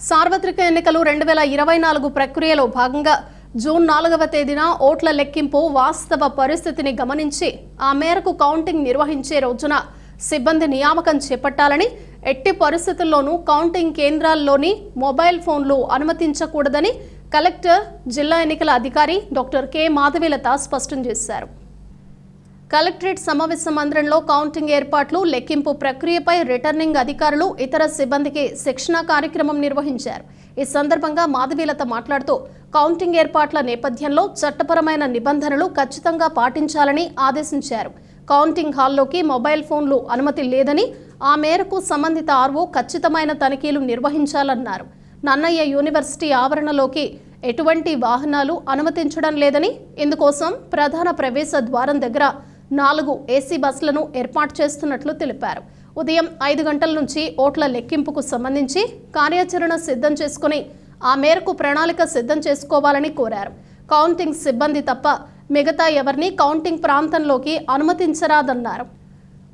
సార్వత్రిక ఎన్నికలు రెండు వేల ఇరవై నాలుగు ప్రక్రియలో భాగంగా జూన్ నాలుగవ తేదీన ఓట్ల లెక్కింపు వాస్తవ పరిస్థితిని గమనించి ఆ మేరకు కౌంటింగ్ నిర్వహించే రోజున సిబ్బంది నియామకం చేపట్టాలని ఎట్టి పరిస్థితుల్లోనూ కౌంటింగ్ కేంద్రాల్లోని మొబైల్ ఫోన్లు అనుమతించకూడదని కలెక్టర్ జిల్లా ఎన్నికల అధికారి డాక్టర్ కె. మాధవీలత స్పష్టం చేశారు. కలెక్టరేట్ సమావేశ మందిరంలో కౌంటింగ్ ఏర్పాట్లు లెక్కింపు ప్రక్రియపై రిటర్నింగ్ అధికారులు ఇతర సిబ్బందికి శిక్షణ కార్యక్రమం నిర్వహించారు. ఈ సందర్భంగా మాధవీలత మాట్లాడుతూ కౌంటింగ్ ఏర్పాట్ల నేపథ్యంలో చట్టపరమైన నిబంధనలు ఖచ్చితంగా పాటించాలని ఆదేశించారు. కౌంటింగ్ హాల్లోకి మొబైల్ ఫోన్లు అనుమతి లేదని ఆ మేరకు సంబంధిత ఆర్వో ఖచ్చితమైన తనిఖీలు నిర్వహించాలన్నారు. నన్నయ్య యూనివర్సిటీ ఆవరణలోకి ఎటువంటి వాహనాలు అనుమతించడం లేదని ఇందుకోసం ప్రధాన ప్రవేశ ద్వారం దగ్గర నాలుగు ఏసీ బస్సులను ఏర్పాటు చేస్తున్నట్లు తెలిపారు. ఉదయం ఐదు గంటల నుంచి ఓట్ల లెక్కింపుకు సంబంధించి కార్యాచరణ సిద్ధం చేసుకుని ఆ మేరకు ప్రణాళిక సిద్ధం చేసుకోవాలని కోరారు. కౌంటింగ్ సిబ్బంది తప్ప మిగతా ఎవరిని కౌంటింగ్ ప్రాంతంలోకి అనుమతించరాదన్నారు.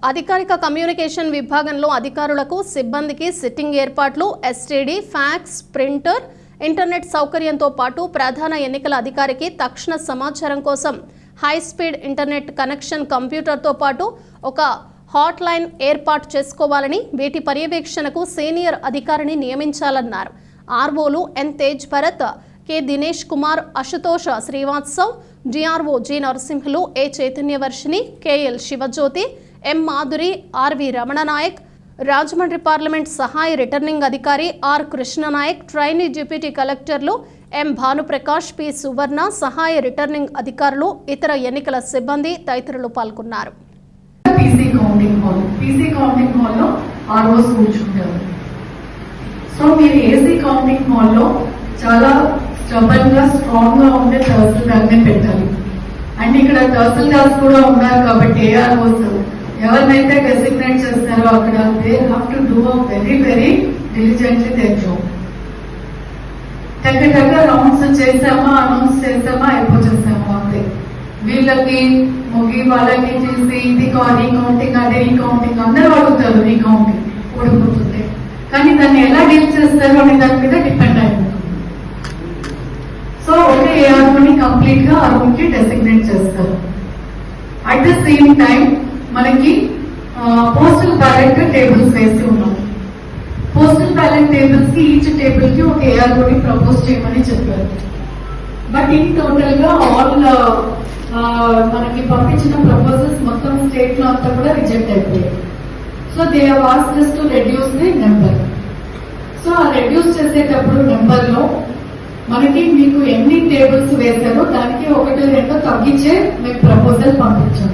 అధికారిక కమ్యూనికేషన్ విభాగంలో అధికారులకు సిబ్బందికి సిట్టింగ్ ఏర్పాట్లు ఎస్టీడీ ఫ్యాక్స్ ప్రింటర్ ఇంటర్నెట్ సౌకర్యంతో పాటు ప్రధాన ఎన్నికల అధికారికి తక్షణ సమాచారం కోసం హై స్పీడ్ ఇంటర్నెట్ కనెక్షన్ కంప్యూటర్తో పాటు ఒక హాట్ లైన్ ఏర్పాటు చేసుకోవాలని వీటి పర్యవేక్షణకు సీనియర్ అధికారిని నియమించాలన్నారు. ఆర్వోలు N Tej Bharat K Dinesh Kumar Ashutosh Srivastav DRO G Narasimhulu A Chaitanyavarshini KL Sivajyothi M Madhuri RV Ramananayak Rajahmundry parliament సహాయ రిటర్నింగ్ అధికారి ఆర్ కృష్ణనాయక్ ట్రైనీ డిప్యూటీ కలెక్టర్లు ఎం భానుప్రకాష్ పి సువర్ణ సహాయ రిటర్నింగ్ అధికారులు ఇతర ఎన్నికల సిబ్బంది తదితరులు పాల్గొన్నారు. సో మీరు ఏసీ కౌంటింగ్ హాల్లో చాలా స్టబన్గా స్ట్రాంగ్గా ఉండే తహసీల్దార్ పెట్టాలి. అండ్ ఇక్కడ తహసీల్దార్స్ కూడా ఉన్నారు కాబట్టి ఏఆర్ఓస్ ఎవరినైతే డెసిగ్నేట్ చేస్తారో అక్కడ they have to do a very very diligently their job టక్క టక్క రౌండ్స్ చేసామా అనౌన్స్ చేసామా అయిపోచేసామా అంతే. వీళ్ళకి ముగి వాళ్ళకి చేసి ఇది కా- ఈ కౌంటింగ్ అదే ఈ కౌంటింగ్ అందరూ అడుగుతారు ఈ కౌంటింగ్ ఓడిపోతుంది కానీ దాన్ని ఎలా డీల్ చేస్తారు అనే దాని మీద డిపెండ్ అయిపోతుంది. సో ఒకే ఏఆర్ఓని కంప్లీట్గా ఆ డెసిగ్నేట్ చేస్తారు. అట్ ద సేమ్ టైం మనకి పోస్టల్ బ్యాలెట్ టేబుల్స్ వేసి ఉన్నాం. పోస్టల్ బ్యాలెట్ టేబుల్స్కి ఈచ్ టేబుల్కి ఒక ఏఆర్ఓని ప్రపోజ్ చేయమని చెప్పారు. బట్ ఇన్ టోటల్గా ఆల్ మనకి పంపించిన ప్రపోజల్స్ మొత్తం స్టేట్లో అంతా కూడా రిజెక్ట్ అయిపోయాయి. So they have to reduce the number so ఆ రెడ్యూస్ చేసేటప్పుడు నెంబర్లో మనకి మీకు ఎన్ని టేబుల్స్ వేశారో దానికి ఒకటి రెండు తగ్గించే మీకు ప్రపోజల్ పంపించాం.